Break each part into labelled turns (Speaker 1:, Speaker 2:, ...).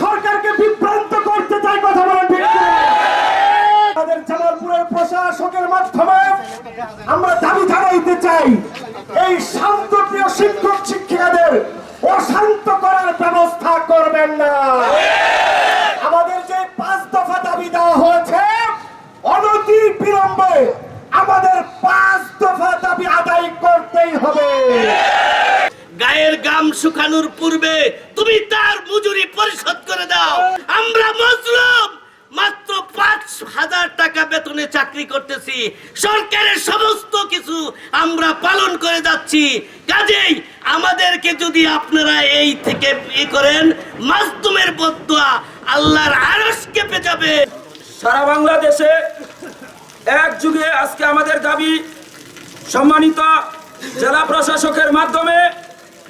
Speaker 1: সরকারকে বিভ্রান্ত করতে চাই কথা বলেন তাদের জামালপুরের প্রশাসকের মাধ্যমে আমরা দাবি জানাইতে চাই, এই শান্তপ্রিয় শিক্ষক শিক্ষিকাদের অশান্ত করার ব্যবস্থা করবেন না।
Speaker 2: গায়ের শুকানোর পূর্বে তুমি তার মজুরি পরিশোধ করে দাও। আমরা মজলুম। মাত্র পাঁচ হাজার টাকা বেতনে চাকরি করতেছি। সরকারের সমস্ত কিছু আমরা পালন করে যাচ্ছি। কাজেই আমাদেরকে যদি আপনারা এই থেকে ই করেন মাসতুমের বদুয়া আল্লাহর আরশ কেঁপে যাবে
Speaker 3: সারা বাংলাদেশে এক যুগে আজকে আমাদের দাবি সম্মানিত জেলা প্রশাসকের মাধ্যমে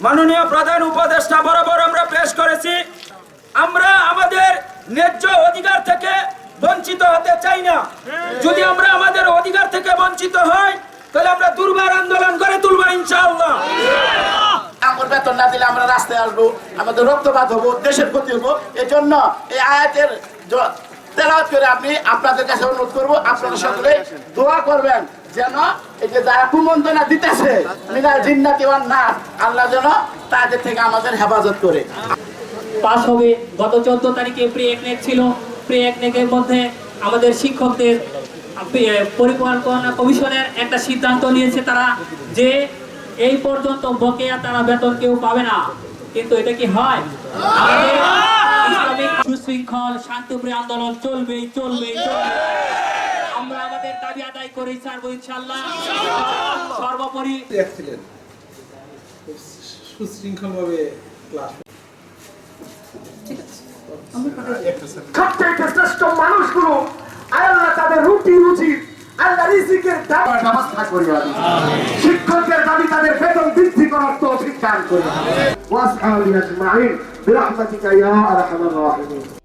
Speaker 3: মাননীয় প্রধান উপদেষ্টা বরাবর আমরা পেশ করেছি। আমরা আমাদের ন্যায্য অধিকার থেকে বঞ্চিত হতে চাই না। যদি আমরা আমাদের অধিকার থেকে বঞ্চিত হই, তাহলে আমরা দুর্বার আন্দোলন করে তুলবো ইনশাআল্লাহ।
Speaker 4: আমার বেতন না দিলে আমরা রাস্তায় আসব, আমাদের রক্তপাত হব, দেশের ক্ষতি হব। এই জন্য এই আয়াতের তেলাওয়াত করে আপনি আপনাদের কাছে অনুরোধ করব, আপনারা সকলে দোয়া করবেন। যেন এই যে যারা কুমন্ত্রণা দিতেছে, মিনাল জিন্নাতি ওয়ান নাস আল্লাহ যেন তাদের থেকে আমাদের হেফাজত করে।
Speaker 5: পাস হবে, গত চোদ্দ তারিখে প্রি একনেক ছিল। প্রি একনেকের মধ্যে আমাদের শিক্ষকদের পরিকল্পনা কমিশনের একটা সিদ্ধান্ত নিয়েছে তারা যে এই পর্যন্ত বকেয়া তারা বেতন কেউ পাবে না। কিন্তু এটা কি হয়? সুশৃঙ্খল শান্তিপ্রিয় আন্দোলন চলবেই চলবেই চলবে আমরা আমাদের দাবি আদায় করেই ছাড়বো ইনশাল্লাহ সর্বোপরি
Speaker 6: সুশৃঙ্খলভাবে ক্লাস
Speaker 1: শ্রেষ্ঠ মানুষগুলো আল্লাহ তাদের রুটি রুচি আল্লাহ রিজিকের ব্যবস্থা করিয়া দিন শিক্ষকের দাবি তাদের বেতন বৃদ্ধি করার তো অধিকার করিয়া ওয়াসআলি আজমাইন বিরহমাতিকা ইয়া আরহামার রাহিমিন।